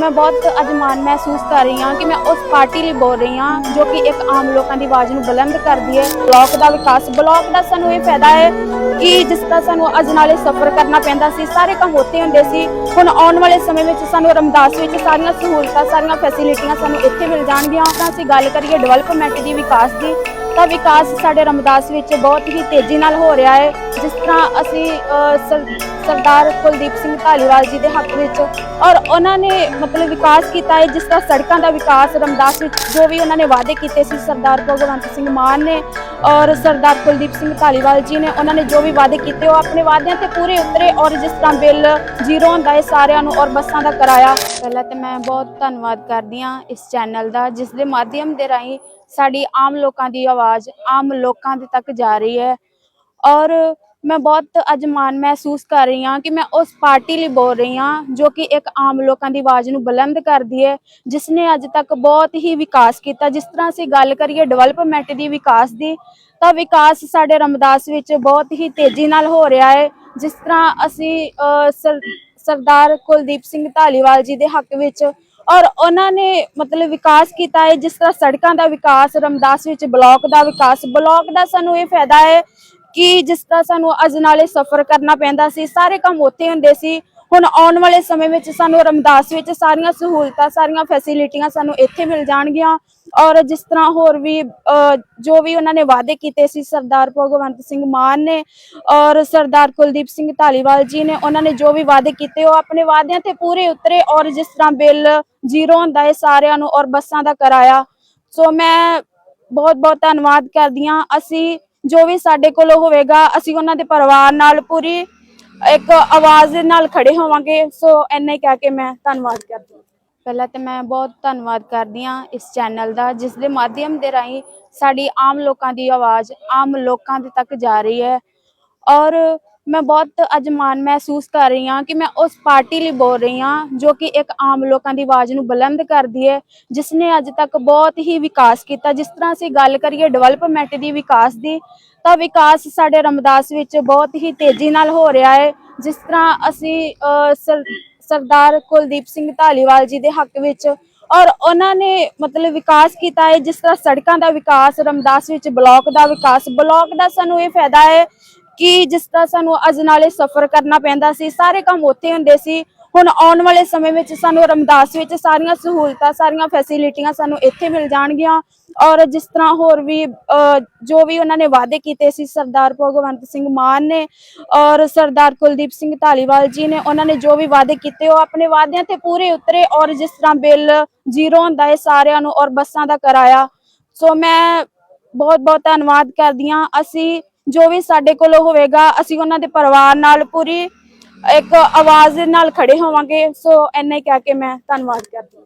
ਮੈਂ ਬਹੁਤ ਅੱਜ ਮਾਣ ਮਹਿਸੂਸ ਕਰ ਰਹੀ ਹਾਂ ਕਿ ਮੈਂ ਉਸ ਪਾਰਟੀ ਲਈ ਬੋਲ ਰਹੀ ਹਾਂ ਜੋ ਕਿ ਇੱਕ ਆਮ ਲੋਕਾਂ ਦੀ ਆਵਾਜ਼ ਨੂੰ ਬੁਲੰਦ ਕਰਦੀ ਹੈ। ਬਲਾਕ ਦਾ ਵਿਕਾਸ, ਬਲਾਕ ਦਾ ਸਾਨੂੰ ਇਹ ਫਾਇਦਾ ਹੈ ਕਿ ਜਿਸ ਤਰ੍ਹਾਂ ਸਾਨੂੰ ਅੱਜ ਨਾਲੇ ਸਫ਼ਰ ਕਰਨਾ ਪੈਂਦਾ ਸੀ, ਸਾਰੇ ਕੰਮ ਉੱਥੇ ਹੁੰਦੇ ਸੀ। ਹੁਣ ਆਉਣ ਵਾਲੇ ਸਮੇਂ ਵਿੱਚ ਸਾਨੂੰ ਰਮਦਾਸ ਵਿੱਚ ਸਾਰੀਆਂ ਸਹੂਲਤਾਂ, ਸਾਰੀਆਂ ਫੈਸਿਲਿਟੀਆਂ ਸਾਨੂੰ ਇੱਥੇ ਮਿਲ ਜਾਣਗੀਆਂ। ਤਾਂ ਅਸੀਂ ਗੱਲ ਕਰੀਏ ਡਿਵੈਲਪਮੈਂਟ ਦੀ, ਵਿਕਾਸ ਦੀ, ਤਾਂ ਵਿਕਾਸ ਸਾਡੇ ਰਮਦਾਸ ਵਿੱਚ ਬਹੁਤ ਹੀ ਤੇਜ਼ੀ ਨਾਲ ਹੋ ਰਿਹਾ ਹੈ। ਜਿਸ ਤਰ੍ਹਾਂ ਅਸੀਂ ਸਰਦਾਰ ਕੁਲਦੀਪ ਸਿੰਘ ਢਾਲੀਵਾਲ ਜੀ ਦੇ ਹੱਕ ਵਿੱਚ। ਔਰ ਉਹਨਾਂ ਨੇ ਮਤਲਬ ਵਿਕਾਸ ਕੀਤਾ ਹੈ, ਜਿਸ ਤਰ੍ਹਾਂ ਸੜਕਾਂ ਦਾ ਵਿਕਾਸ ਰਮਦਾਸ ਵਿੱਚ ਜੋ ਵੀ ਉਹਨਾਂ ਨੇ ਵਾਅਦੇ ਕੀਤੇ ਸੀ, ਸਰਦਾਰ ਭਗਵੰਤ ਸਿੰਘ ਮਾਨ ਨੇ ਔਰ ਸਰਦਾਰ ਕੁਲਦੀਪ ਸਿੰਘ ਢਾਲੀਵਾਲ ਜੀ ਨੇ ਉਹਨਾਂ ਨੇ ਜੋ ਵੀ ਵਾਅਦੇ ਕੀਤੇ, ਉਹ ਆਪਣੇ ਵਾਅਦਿਆਂ ਤੇ ਪੂਰੇ ਉਤਰੇ ਔਰ ਜਿਸ ਤਰ੍ਹਾਂ ਬਿੱਲ ਜ਼ੀਰੋ ਹੁੰਦਾ ਹੈ ਸਾਰਿਆਂ ਨੂੰ ਔਰ ਬੱਸਾਂ ਦਾ ਕਿਰਾਇਆ। ਪਹਿਲਾਂ ਤੇ ਮੈਂ ਬਹੁਤ ਧੰਨਵਾਦ ਕਰਦੀ ਹਾਂ ਇਸ ਚੈਨਲ ਦਾ, ਜਿਸ ਦੇ ਮਾਧਿਅਮ ਦੇ ਰਾਹੀਂ ਸਾਡੀ ਆਮ ਲੋਕਾਂ ਦੀ ਆਵਾਜ਼ ਆਮ ਲੋਕਾਂ ਦੇ ਤੱਕ ਜਾ ਰਹੀ ਹੈ। ਔਰ ਮੈਂ ਬਹੁਤ ਅੱਜ ਮਾਣ ਮਹਿਸੂਸ ਕਰ ਰਹੀ ਹਾਂ ਕਿ ਮੈਂ ਉਸ ਪਾਰਟੀ ਲਈ ਬੋਲ ਰਹੀ ਹਾਂ, ਜੋ ਕਿ ਇੱਕ ਆਮ ਲੋਕਾਂ ਦੀ ਆਵਾਜ਼ ਨੂੰ ਬੁਲੰਦ ਕਰਦੀ ਹੈ ਜਿਸ ਨੇ ਅੱਜ ਤੱਕ ਬਹੁਤ ਹੀ ਵਿਕਾਸ ਕੀਤਾ। ਜਿਸ ਤਰ੍ਹਾਂ ਅਸੀਂ ਗੱਲ ਕਰੀਏ ਡਿਵੈਲਪਮੈਂਟ ਦੀ ਵਿਕਾਸ ਦੀ, ਤਾਂ ਵਿਕਾਸ ਸਾਡੇ ਰਮਦਾਸ ਵਿੱਚ ਬਹੁਤ ਹੀ ਤੇਜ਼ੀ ਨਾਲ ਹੋ ਰਿਹਾ ਹੈ। ਜਿਸ ਤਰ੍ਹਾਂ ਅਸੀਂ ਸਰ- ਸਰਦਾਰ ਕੁਲਦੀਪ ਸਿੰਘ ਢਾਲੀਵਾਲ ਜੀ ਦੇ ਹੱਕ ਵਿੱਚ ਔਰ ਉਹਨਾਂ ਨੇ ਮਤਲਬ ਵਿਕਾਸ ਕੀਤਾ ਹੈ, ਜਿਸ ਤਰ੍ਹਾਂ ਸੜਕਾਂ ਦਾ ਵਿਕਾਸ, ਰਮਦਾਸ ਵਿੱਚ ਬਲਾਕ ਦਾ ਵਿਕਾਸ, ਬਲਾਕ ਦਾ ਸਾਨੂੰ ਇਹ ਫਾਇਦਾ ਹੈ ਕਿ ਜਿਸ ਤਰ੍ਹਾਂ ਸਾਨੂੰ ਅਜਨਾਲੇ ਸਫ਼ਰ ਕਰਨਾ ਪੈਂਦਾ ਸੀ, ਸਾਰੇ ਕੰਮ ਉੱਥੇ ਹੁੰਦੇ ਸੀ। ਹੁਣ ਆਉਣ ਵਾਲੇ ਸਮੇਂ ਵਿੱਚ ਸਾਨੂੰ ਰਮਦਾਸ ਵਿੱਚ ਸਾਰੀਆਂ ਸਹੂਲਤਾਂ, ਸਾਰੀਆਂ ਫੈਸਿਲਿਟੀਆਂ ਸਾਨੂੰ ਇੱਥੇ ਮਿਲ ਜਾਣਗੀਆਂ। ਔਰ ਜਿਸ ਤਰ੍ਹਾਂ ਹੋਰ ਵੀ ਜੋ ਵੀ ਉਹਨਾਂ ਨੇ ਵਾਅਦੇ ਕੀਤੇ ਸੀ, ਸਰਦਾਰ ਭਗਵੰਤ ਸਿੰਘ ਮਾਨ ਨੇ ਔਰ ਸਰਦਾਰ ਕੁਲਦੀਪ ਸਿੰਘ ਢਾਲੀਵਾਲ ਜੀ ਨੇ, ਉਹਨਾਂ ਨੇ ਜੋ ਵੀ ਵਾਅਦੇ ਕੀਤੇ, ਉਹ ਆਪਣੇ ਵਾਅਦਿਆਂ ਤੇ ਪੂਰੇ ਉਤਰੇ ਔਰ ਜਿਸ ਤਰ੍ਹਾਂ ਬਿੱਲ ਜ਼ੀਰੋ ਹੁੰਦਾ ਹੈ ਸਾਰਿਆਂ ਨੂੰ ਔਰ ਬੱਸਾਂ ਦਾ ਕਰਾਇਆ। ਸੋ ਮੈਂ ਬਹੁਤ ਬਹੁਤ ਧੰਨਵਾਦ ਕਰਦੀ ਹਾਂ। ਅਸੀਂ ਜੋ ਵੀ ਸਾਡੇ ਕੋਲ ਹੋਵੇਗਾ, ਅਸੀਂ ਉਹਨਾਂ ਦੇ ਪਰਿਵਾਰ ਨਾਲ ਪੂਰੀ ਇੱਕ ਆਵਾਜ਼ ਦੇ ਨਾਲ ਖੜੇ ਹੋਵਾਂਗੇ। ਸੋ ਇੰਨਾ ਹੀ ਕਹਿ ਕੇ ਮੈਂ ਧੰਨਵਾਦ ਕਰਦੀ ਹਾਂ। ਪਹਿਲਾਂ ਤੇ ਮੈਂ ਬਹੁਤ ਧੰਨਵਾਦ ਕਰਦੀ ਹਾਂ ਇਸ ਚੈਨਲ ਦਾ, ਜਿਸ ਦੇ ਮਾਧਿਅਮ ਦੇ ਰਾਹੀਂ ਸਾਡੀ ਆਮ ਲੋਕਾਂ ਦੀ ਆਵਾਜ਼ ਆਮ ਲੋਕਾਂ ਦੇ ਤੱਕ ਜਾ ਰਹੀ ਹੈ। ਔਰ ਮੈਂ ਬਹੁਤ ਅੱਜ ਮਾਣ ਮਹਿਸੂਸ ਕਰ ਰਹੀ ਹਾਂ ਕਿ ਮੈਂ ਉਸ ਪਾਰਟੀ ਲਈ ਬੋਲ ਰਹੀ ਹਾਂ, ਜੋ ਕਿ ਇੱਕ ਆਮ ਲੋਕਾਂ ਦੀ ਆਵਾਜ਼ ਨੂੰ ਬੁਲੰਦ ਕਰਦੀ ਹੈ ਜਿਸ ਨੇ ਅੱਜ ਤੱਕ ਬਹੁਤ ਹੀ ਵਿਕਾਸ ਕੀਤਾ। ਜਿਸ ਤਰ੍ਹਾਂ ਅਸੀਂ ਗੱਲ ਕਰੀਏ ਡਿਵੈਲਪਮੈਂਟ ਦੀ ਵਿਕਾਸ ਦੀ, ਤਾਂ ਵਿਕਾਸ ਸਾਡੇ ਰਮਦਾਸ ਵਿੱਚ ਬਹੁਤ ਹੀ ਤੇਜ਼ੀ ਨਾਲ ਹੋ ਰਿਹਾ ਹੈ। ਜਿਸ ਤਰ੍ਹਾਂ ਅਸੀਂ ਸਰ- ਸਰਦਾਰ ਕੁਲਦੀਪ ਸਿੰਘ ਢਾਲੀਵਾਲ ਜੀ ਦੇ ਹੱਕ ਵਿੱਚ ਔਰ ਉਹਨਾਂ ਨੇ ਮਤਲਬ ਵਿਕਾਸ ਕੀਤਾ ਹੈ, ਜਿਸ ਤਰ੍ਹਾਂ ਸੜਕਾਂ ਦਾ ਵਿਕਾਸ, ਰਮਦਾਸ ਵਿੱਚ ਬਲਾਕ ਦਾ ਵਿਕਾਸ, ਬਲਾਕ ਦਾ ਸਾਨੂੰ ਇਹ ਫਾਇਦਾ ਹੈ ਕਿ ਜਿਸ ਤਰ੍ਹਾਂ ਸਾਨੂੰ ਅਜਨਾਲੇ ਸਫ਼ਰ ਕਰਨਾ ਪੈਂਦਾ ਸੀ, ਸਾਰੇ ਕੰਮ ਉੱਥੇ ਹੁੰਦੇ ਸੀ। ਹੁਣ ਆਉਣ ਵਾਲੇ ਸਮੇਂ ਵਿੱਚ ਸਾਨੂੰ ਰਮਦਾਸ ਵਿੱਚ ਸਾਰੀਆਂ ਸਹੂਲਤਾਂ, ਸਾਰੀਆਂ ਫੈਸਿਲਿਟੀਆਂ ਸਾਨੂੰ ਇੱਥੇ ਮਿਲ ਜਾਣਗੀਆਂ। ਔਰ ਜਿਸ ਤਰ੍ਹਾਂ ਹੋਰ ਵੀ ਜੋ ਵੀ ਉਹਨਾਂ ਨੇ ਵਾਅਦੇ ਕੀਤੇ ਸੀ, ਸਰਦਾਰ ਭਗਵੰਤ ਸਿੰਘ ਮਾਨ ਨੇ ਔਰ ਸਰਦਾਰ ਕੁਲਦੀਪ ਸਿੰਘ ਢਾਲੀਵਾਲ ਜੀ ਨੇ, ਉਹਨਾਂ ਨੇ ਜੋ ਵੀ ਵਾਅਦੇ ਕੀਤੇ, ਉਹ ਆਪਣੇ ਵਾਅਦਿਆਂ ਤੇ ਪੂਰੇ ਉਤਰੇ। ਔਰ ਜਿਸ ਤਰ੍ਹਾਂ ਬਿੱਲ ਜ਼ੀਰੋ ਹੁੰਦਾ ਹੈ ਸਾਰਿਆਂ ਨੂੰ ਔਰ ਬੱਸਾਂ ਦਾ ਕਰਾਇਆ। ਸੋ ਮੈਂ ਬਹੁਤ ਬਹੁਤ ਧੰਨਵਾਦ ਕਰਦੀ ਹਾਂ। ਅਸੀਂ ਜੋ ਵੀ ਸਾਡੇ ਕੋਲ ਹੋਵੇਗਾ, ਅਸੀਂ ਉਹਨਾਂ ਦੇ ਪਰਿਵਾਰ ਨਾਲ ਪੂਰੀ ਇੱਕ ਆਵਾਜ਼ ਦੇ ਨਾਲ ਖੜੇ ਹੋਵਾਂਗੇ। ਸੋ ਇੰਨਾ ਹੀ ਕਹਿ ਕੇ ਮੈਂ ਧੰਨਵਾਦ ਕਰਦੀ ਹਾਂ।